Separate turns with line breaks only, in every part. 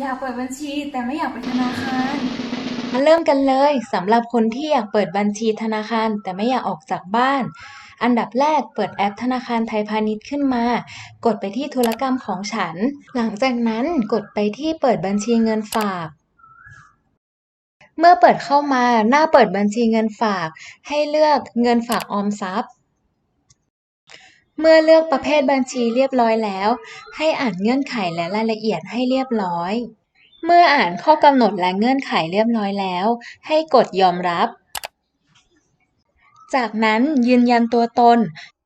อยากเปิดบัญชีแต่ไม่อยากไปธนาคาร
มาเริ่มกันเลยสำหรับคนที่อยากเปิดบัญชีธนาคารแต่ไม่อยากออกจากบ้าน อันดับแรกเปิดแอปธนาคารไทยพาณิชย์ขึ้นมา กดไปที่ธุรกรรมของฉัน หลังจากนั้นกดไปที่เปิดบัญชีเงินฝาก เมื่อเปิดเข้ามาหน้าเปิดบัญชีเงินฝาก ให้เลือกเงินฝากออมทรัพย์ เมื่อเลือกประเภทบัญชีเรียบร้อยแล้ว ให้อ่านเงื่อนไขและรายละเอียดให้เรียบร้อย เมื่ออ่านข้อกำหนดและเงื่อนไขเรียบร้อยแล้ว ให้กดยอมรับ จากนั้นยืนยันตัวตน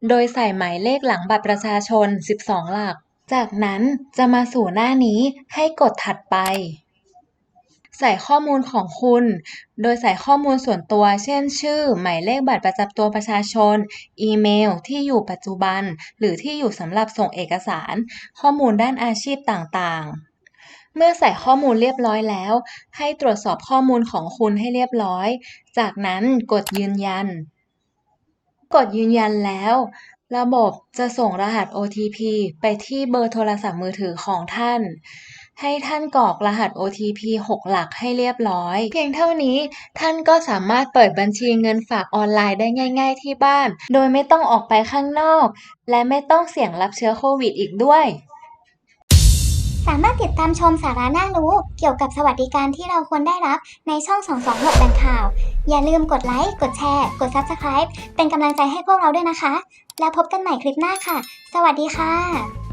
โดยใส่หมายเลขหลังบัตรประชาชน 12 หลัก จากนั้นจะมาสู่หน้านี้ให้กดถัดไป ใส่ข้อมูลของคุณ โดยใส่ข้อมูลส่วนตัว เช่น ชื่อ หมายเลขบัตรประจำตัวประชาชน อีเมล ที่อยู่ปัจจุบัน หรือที่อยู่สำหรับส่งเอกสาร ข้อมูลด้านอาชีพต่างๆเมื่อใส่ข้อมูลเรียบร้อยแล้ว ให้ตรวจสอบข้อมูลของคุณให้เรียบร้อย จากนั้นกดยืนยัน กดยืนยันแล้ว ระบบจะส่งรหัส OTP ไปที่เบอร์โทรศัพท์มือถือของท่าน ให้ท่านกรอกรหัส OTP 6 หลักให้เรียบร้อย เพียงเท่านี้ท่านก็สามารถเปิดบัญชีเงินฝากออนไลน์ได้ง่าย ๆ ที่บ้าน โดยไม่ต้องออกไปข้างนอก และไม่ต้องเสี่ยงรับเชื้อโควิดอีกด้วย
สามารถติดตามชมสาระน่ารู้ เกี่ยวกับสวัสดิการที่เราควรได้รับในช่อง 226ดังข่าว อย่าลืมกดไลค์ กดแชร์ กด Subscribe เป็นกำลังใจให้พวกเราด้วยนะคะ แล้วพบกันใหม่คลิปหน้าค่ะ สวัสดีค่ะ